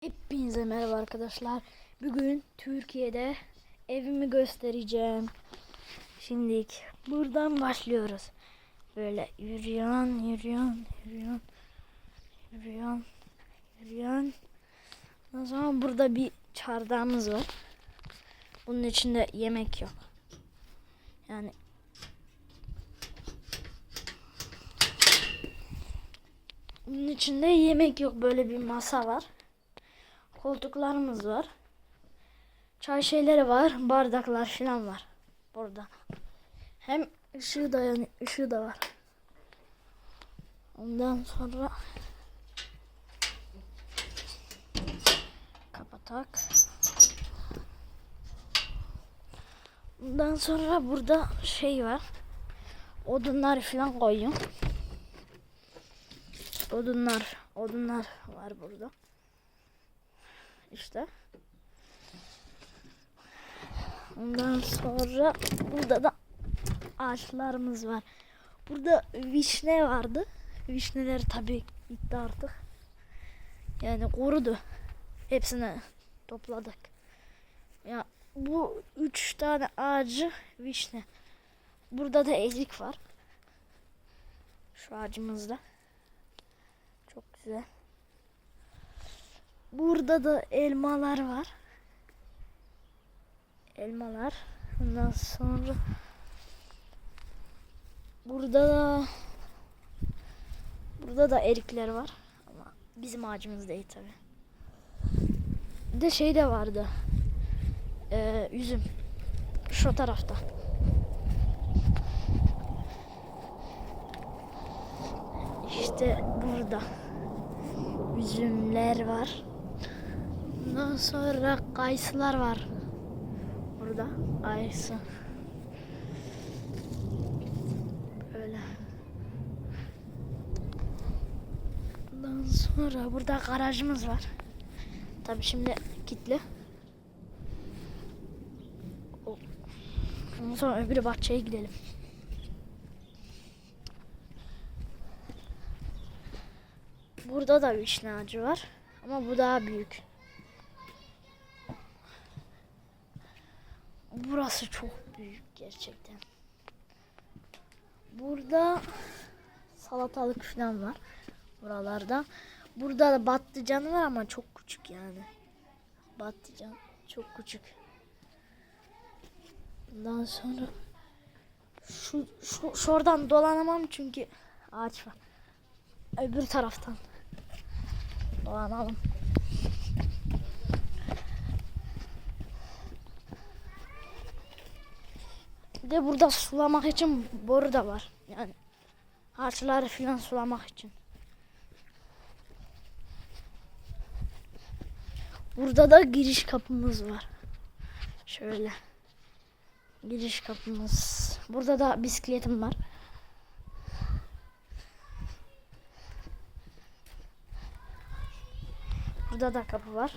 Hepinize merhaba arkadaşlar. Bugün Türkiye'de evimi göstereceğim. Şimdilik buradan başlıyoruz. Böyle yürüyen, yürüyen, yürüyen, yürüyen, yürüyen. O zaman burada bir çardağımız var. Bunun içinde yemek yok. Yani bunun içinde yemek yok. Böyle bir masa var. Koltuklarımız var. Çay şeyleri var. Bardaklar falan var. Burada. Hem ışığı da yani ışığı da var. Ondan sonra kapatak. Ondan sonra burada şey var. Odunlar falan koyuyorum. Odunlar, odunlar var burada. İşte. Ondan sonra burada da ağaçlarımız var. Burada vişne vardı. Vişneler tabii gitti artık. Yani kurudu. Hepsini topladık. Ya bu üç tane ağacı vişne. Burada da ezik var. Şu ağacımızda. Çok güzel. Burada da elmalar var. Elmalar. Ondan sonra burada da burada da erikler var. Ama bizim ağacımız değil tabi. Bir de şey de vardı. Ee, üzüm. Şu tarafta. İşte burada üzümler var. Ondan sonra kayısılar var. Burada kayısı. Böyle. Ondan sonra burada garajımız var. Tabi şimdi kilitli. Ondan sonra öbür bahçeye gidelim. Burada da vişne ağacı var. Ama bu daha büyük. Burası çok büyük gerçekten. Burada salatalık falan var. Buralarda. Burada da patlıcan var ama çok küçük yani. Patlıcan çok küçük. Ondan sonra şu, şu şuradan dolanamam çünkü ağaç var. Öbür taraftan dolanalım. De burada sulamak için boru da var. Yani ağaçları falan sulamak için. Burada da giriş kapımız var. Şöyle. Giriş kapımız. Burada da bisikletim var. Burada da kapı var.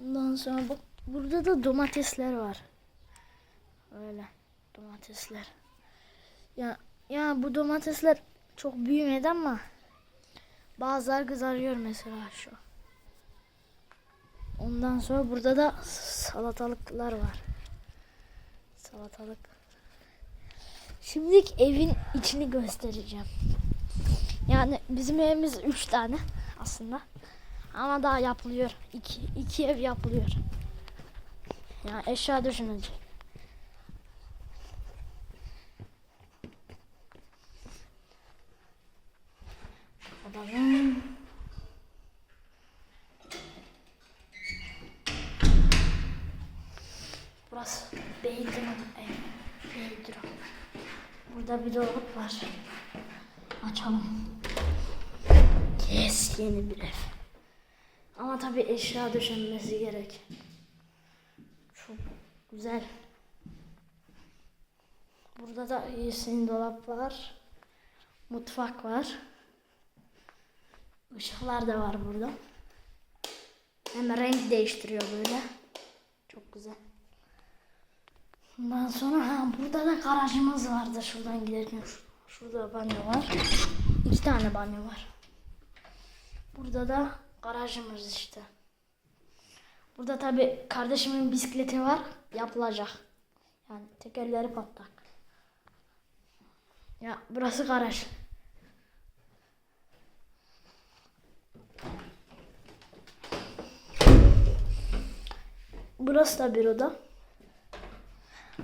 Ondan sonra bak burada da domatesler var. Öyle domatesler. Ya ya bu domatesler çok büyümedi ama bazıları kızarıyor mesela şu. Ondan sonra burada da salatalıklar var. Salatalık. Şimdilik evin içini göstereceğim. Yani bizim evimiz üç tane aslında. Ama daha yapılıyor. İki, iki ev yapılıyor. Yani eşya düşünecek. Kapatalım. Burası Beydur'un evi. Beydur'un. Burada bir dolap var. Açalım. Yes yeni bir ev. Ama tabi eşya döşenmesi gerek. Güzel. Burada da yesin dolap var. Mutfak var. Işıklar da var burada. Hem renk değiştiriyor böyle. Çok güzel. Ondan sonra ha, burada da garajımız vardı. Şuradan giderken şu- şurada banyo var. İki tane banyo var. Burada da garajımız işte. Burada tabi kardeşimin bisikleti var. Yapılacak. Yani tekerleri patlak. Ya burası garaj. Burası da bir oda.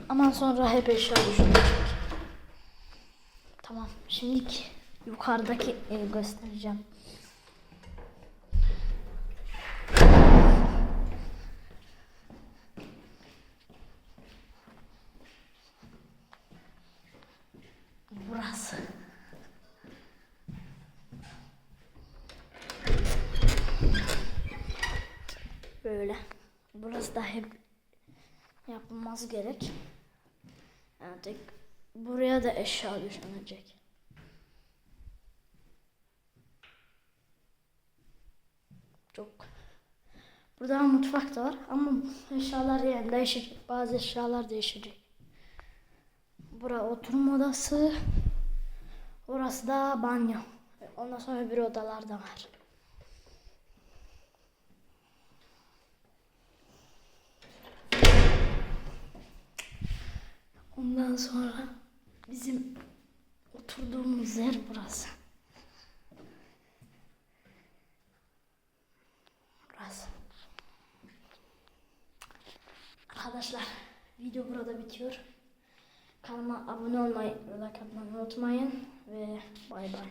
Ama sonra hep eşya düşünecek. Tamam. Şimdi yukarıdaki evi göstereceğim. Burası. Böyle. Burası da hep yapılmaz gerek. Tek buraya da eşya düşünecek. Çok. Burada mutfak da var ama eşyalar yani değişecek. Bazı eşyalar değişecek. Bura oturma odası. Orası da banyo. Ondan sonra bir odalar da var. Ondan sonra bizim oturduğumuz yer burası. Burası. Arkadaşlar video burada bitiyor. Kanalıma abone olmayı, like atmayı unutmayın ve bay bay.